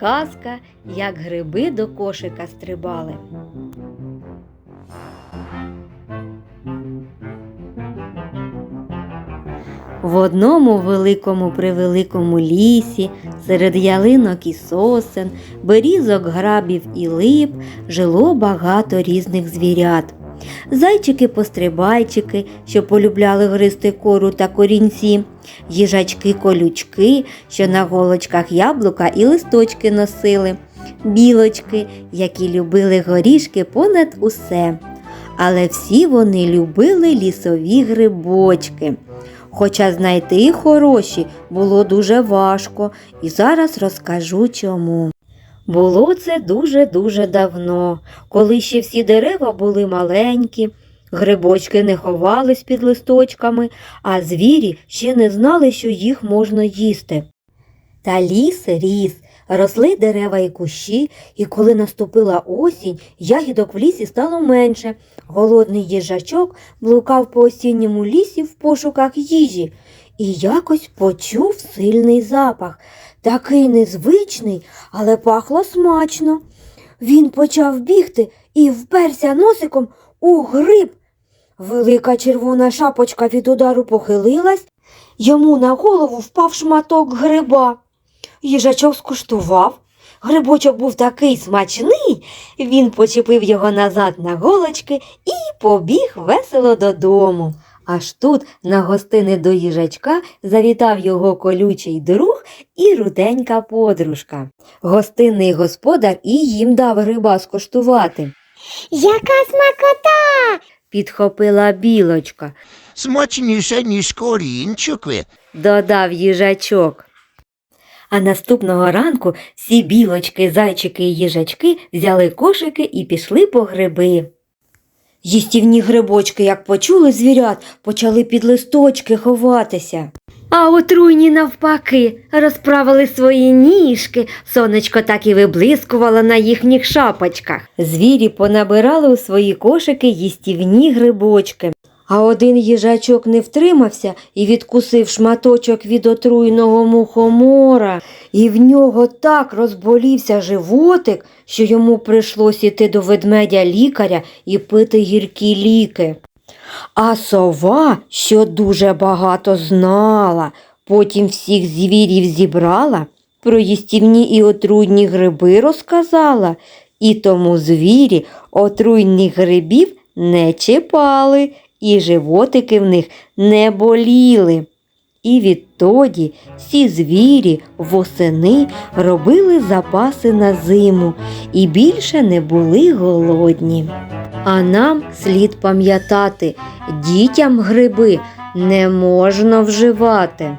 Казка, як гриби до кошика стрибали. В одному великому превеликому лісі, серед ялинок і сосен, берізок, грабів і лип жило багато різних звірят. Зайчики-пострибайчики, що полюбляли гризти кору та корінці, їжачки-колючки, що на голочках яблука і листочки носили, білочки, які любили горішки понад усе. Але всі вони любили лісові грибочки. Хоча знайти хороші було дуже важко, і зараз розкажу чому. Було це дуже-дуже давно, коли ще всі дерева були маленькі, грибочки не ховались під листочками, а звірі ще не знали, що їх можна їсти. Та ліс ріс, росли дерева і кущі, і коли наступила осінь, ягідок в лісі стало менше. Голодний їжачок блукав по осінньому лісі в пошуках їжі і якось почув сильний запах, такий незвичний, але пахло смачно. Він почав бігти і вперся носиком у гриб. Велика червона шапочка від удару похилилась, йому на голову впав шматок гриба. Їжачок скуштував. Грибочок був такий смачний, він почепив його назад на голочки і побіг весело додому. Аж тут на гостини до їжачка завітав його колючий друг і руденька подружка. Гостинний господар і їм дав гриба скуштувати. Яка смакота! Підхопила білочка, Смачніше, ніж корінчики. додав їжачок. А наступного ранку всі білочки, зайчики і їжачки взяли кошики і пішли по гриби. Їстівні грибочки, як почули звірят, почали під листочки ховатися. А отруйні навпаки розправили свої ніжки, сонечко так і виблискувало на їхніх шапочках. Звірі понабирали у свої кошики їстівні грибочки. А один їжачок не втримався і відкусив шматочок від отруйного мухомора, і в нього так розболівся животик, що йому прийшлось іти до ведмедя лікаря і пити гіркі ліки. А сова, що дуже багато знала, потім всіх звірів зібрала, про їстівні і отруйні гриби розказала, і тому звірі отруйних грибів не чіпали, і животики в них не боліли. І відтоді всі звірі восени робили запаси на зиму і більше не були голодні. А нам слід пам'ятати, дітям гриби не можна вживати.